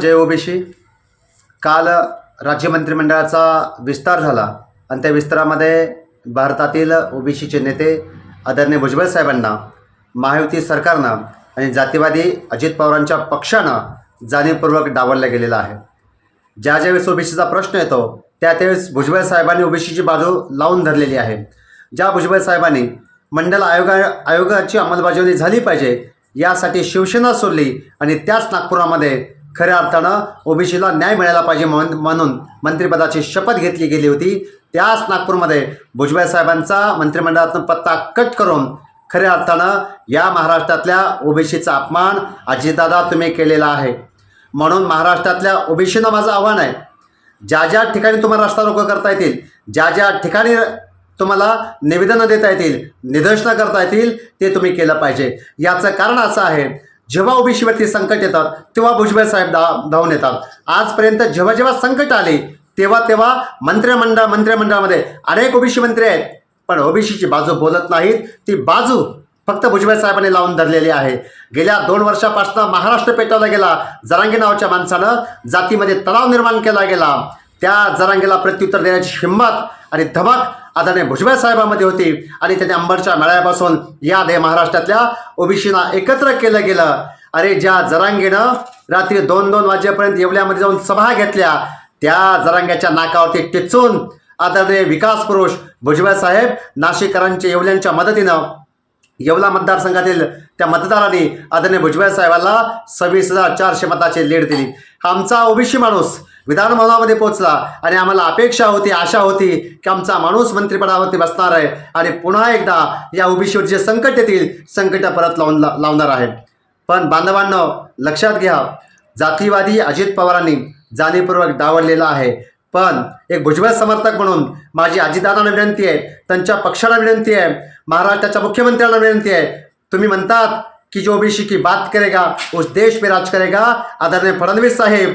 जय OBC. काल राज्य मंत्रिमंडळाचा विस्तार झाला आणि त्या विस्तारामध्ये भारतातील ओबीसीचे नेते आदरणीय भुजबळ साहेबांना महायुती सरकारनं आणि जातीवादी अजित पवारांच्या पक्षानं जाणीवपूर्वक डावललं गेलेलं आहे. ज्या ज्यावेळेस ओबीसीचा प्रश्न येतो त्या त्यावेळेस भुजबळ साहेबांनी ओबीसीची बाजू लावून धरलेली आहे. ज्या भुजबळ साहेबांनी मंडल आयोगा आयोगाची अंमलबजावणी झाली पाहिजे यासाठी शिवसेना सोडली आणि त्याच नागपुरामध्ये खऱ्या अर्थानं ओबीसीला न्याय मिळायला पाहिजे म्हणून म्हणून मंत्रिपदाची शपथ घेतली गेली होती. त्याच नागपूरमध्ये भुजबळ साहेबांचा मंत्रिमंडळातून पत्ता कट करून खऱ्या अर्थानं या महाराष्ट्रातल्या ओबीसीचा अपमान अजितदादा तुम्ही केलेला आहे. म्हणून महाराष्ट्रातल्या ओबीसीनं माझं आव्हान आहे. ज्या ज्या ठिकाणी तुम्हाला रस्ता रोको करता येतील ज्या ज्या ठिकाणी तुम्हाला निवेदनं देता येतील निदर्शनं करता येतील ते तुम्ही केलं पाहिजे. याचं कारण असं आहे जेव्हा ओबीसीवरती संकट येतात तेव्हा भुजबळ साहेब धा धावून येतात. आजपर्यंत जेव्हा जेव्हा संकट आले तेव्हा तेव्हा मंत्रिमंडळ मंत्रिमंडळामध्ये अनेक ओबीसी मंत्री आहेत. पण ओबीसीची बाजू बोलत नाहीत. ती बाजू फक्त भुजबळ साहेबांनी लावून धरलेली आहे. गेल्या दोन वर्षापासून महाराष्ट्र पेटवला गेला. जरांगे नावाच्या माणसानं जातीमध्ये तणाव निर्माण केला गेला. त्या जरांगेला प्रत्युत्तर देण्याची हिंमत आणि धमक आदरणीय भुजबळ साहेबांमध्ये होती. आणि त्यांनी अंबरच्या मेळ्यापासून या दे महाराष्ट्रातल्या ओबीसीना एकत्र केलं गेलं. अरे ज्या जरांगेनं रात्री दोन दोन वाजेपर्यंत येवल्यामध्ये जाऊन सभा घेतल्या त्या जरांग्याच्या नाकावरती टिचून आदरणीय विकास पुरुष भुजबळ साहेब नाशिककरांच्या येवल्यांच्या मदतीनं येवला मतदारसंघातील त्या मतदारांनी आदरणीय भुजबळ साहेबाला सव्वीस हजार चारशे मताची लीड दिली. आमचा ओबीसी माणूस विधानभवनामध्ये पोहोचला आणि आम्हाला अपेक्षा होती आशा होती की आमचा माणूस मंत्रिपदावरती बसणार आहे आणि पुन्हा एकदा या ओबीसीवर जे संकट येतील संकट परत लावून ला- लावणार आहे पण बांधवांना लक्षात घ्या जातीवादी अजित पवारांनी जाणीवपूर्वक डावललेलं आहे. पण एक भुजबळ समर्थक म्हणून माझी अजितदादांना विनंती आहे त्यांच्या पक्षाला विनंती आहे महाराष्ट्राच्या मुख्यमंत्र्यांना विनंती आहे तुम्ही म्हणतात की जो ओबीसी की बात करेगा उस देश पे राज करेगा आदरणीय फडणवीस साहेब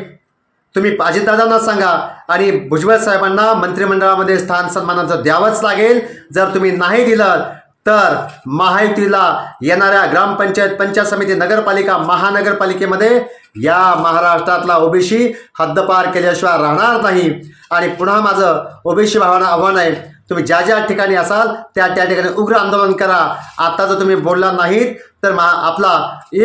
तुम्ही अजितदादांना सांगा आणि भुजबळ साहेबांना मंत्रिमंडळामध्ये स्थान सन्मानाचं द्यावंच लागेल. जर तुम्ही नाही दिलं तर महायुतीला येणाऱ्या ग्रामपंचायत पंचायत समिती नगरपालिका महानगरपालिकेमध्ये या महाराष्ट्रातला ओबीसी हद्दपार केल्याशिवाय राहणार नाही. आणि पुन्हा माझं ओबीसी भावानं आव्हान आहे तुम्ही ज्या ज्या ठिकाणी असाल त्या त्या ठिकाणी उग्र आंदोलन करा. आता जर तुम्ही बोलला नाहीत तर मा आपला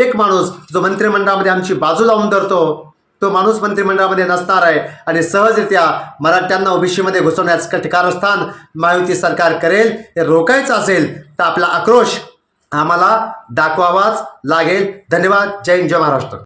एक माणूस जो मंत्रिमंडळामध्ये आमची बाजू लावून धरतो तो माणूस मंत्रिमंडळामध्ये नसणार आहे. आणि सहजरित्या मराठ्यांना ओबीसीमध्ये घुसवण्याचं कारस्थान महायुती सरकार करेल हे रोखायचं असेल तर आपला आक्रोश आम्हाला दाखवावाच लागेल. धन्यवाद. जय हिंद जय महाराष्ट्र.